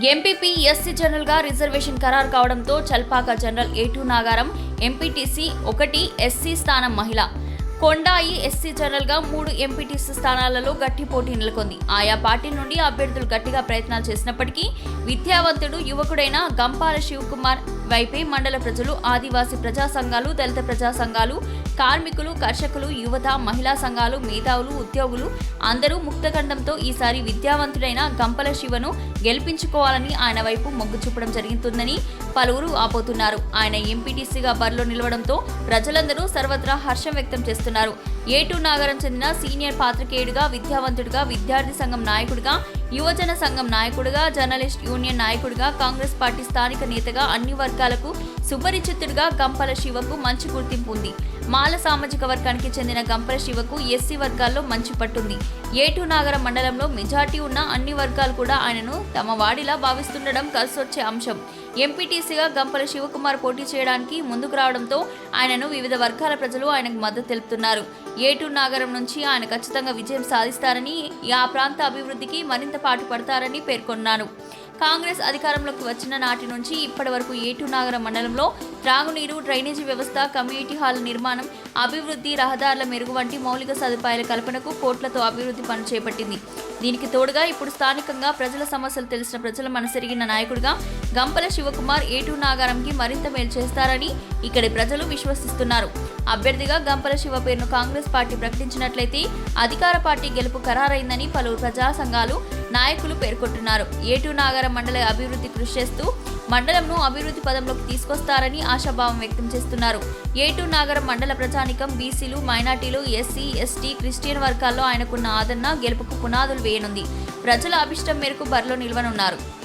MPP SC జనరల్గా reservation ఖరారు కావడంతో చల్పాక జనరల్ ఏటూ నాగారం ఎంపీటీసీ ఒకటి ఎస్సీ స్థానం మహిళ. కొండాయి ఎస్సీ జనరల్గా మూడు ఎంపీటీసీ స్థానాలలో గట్టి పోటీ నెలకొంది. ఆయా పార్టీ నుండి అభ్యర్థులు గట్టిగా ప్రయత్నాలు చేసినప్పటికీ విద్యావంతుడు యువకుడైన గంపాల శివకుమార్ వైపే మండల ప్రజలు ఆదివాసీ ప్రజా సంఘాలు దళిత ప్రజా సంఘాలు కార్మికులు కర్షకులు యువత మహిళా సంఘాలు మేధావులు ఉద్యోగులు అందరూ ముక్తఖండంతో ఈసారి విద్యావంతుడైన గంపల శివను గెలిపించుకోవాలని ఆయన వైపు మొగ్గు చూపడం జరుగుతుందని పలువురు ఆపోతున్నారు. ఆయన ఎంపీటీసీగా బరిలో నిలవడంతో ప్రజలందరూ సర్వత్రా హర్షం వ్యక్తం చేస్తున్నారు. ఏటూ నాగరం చెందిన సీనియర్ పాత్రికేయుడిగా విద్యావంతుడిగా విద్యార్థి సంఘం నాయకుడిగా యువజన సంఘం నాయకుడిగా జర్నలిస్ట్ యూనియన్ నాయకుడిగా కాంగ్రెస్ పార్టీ స్థానిక నేతగా అన్ని వర్గాలకు సుపరిచితుడిగా గంపల శివకు మంచి గుర్తింపు ఉంది. మాల సామాజిక వర్గానికి చెందిన గంపల శివకు ఎస్సీ వర్గాల్లో మంచి పట్టుంది. ఏటూ నాగర మండలంలో మెజార్టీ ఉన్న అన్ని వర్గాలు కూడా ఆయనను తమ వాడిలా భావిస్తుండడం కలిసొచ్చే అంశం. ఎంపీటీసీగా గంపల శివకుమార్ పోటీ చేయడానికి ముందుకు రావడంతో ఆయనను వివిధ వర్గాల ప్రజలు ఆయనకు మద్దతు తెలుపుతున్నారు. ఏటూ నాగరం నుంచి ఆయన ఖచ్చితంగా విజయం సాధిస్తారని ఆ ప్రాంత అభివృద్ధికి మరింత పాటుపడతారని పేర్కొన్నారు. కాంగ్రెస్ అధికారంలోకి వచ్చిన నాటి నుంచి ఇప్పటి వరకు ఏటూ నాగరం మండలంలో త్రాగునీరు డ్రైనేజీ వ్యవస్థ కమ్యూనిటీ హాల్ నిర్మాణం అభివృద్ధి రహదారుల మెరుగు వంటి మౌలిక సదుపాయాల కల్పనకు కోట్లతో అభివృద్ధి పనులు చేపట్టింది. దీనికి తోడుగా ఇప్పుడు స్థానికంగా ప్రజల సమస్యలు తెలిసిన ప్రజల మనసెరిగిన నాయకుడిగా గంపల శివకుమార్ ఏటూ నాగారంకి మరింత మేలు చేస్తారని ఇక్కడి ప్రజలు విశ్వసిస్తున్నారు. అభ్యర్థిగా గంపల శివ పేరును కాంగ్రెస్ పార్టీ ప్రకటించినట్లయితే అధికార పార్టీ గెలుపు ఖరారైందని పలువురు ప్రజా సంఘాలు నాయకులు పేర్కొంటున్నారు. ఏటూ నాగారం మండల అభివృద్ధి కృషి చేస్తూ మండలంను అభివృద్ధి పదంలోకి తీసుకొస్తారని ఆశాభావం వ్యక్తం చేస్తున్నారు. ఏటూ నాగరం మండల ప్రజానికం బీసీలు మైనార్టీలు ఎస్సీ ఎస్టీ క్రిస్టియన్ వర్గాల్లో ఆయనకున్న ఆదరణ గెలుపుకు పునాదులు వేయనుంది. ప్రజల అభిష్టం మేరకు బరిలో నిల్వనున్నారు.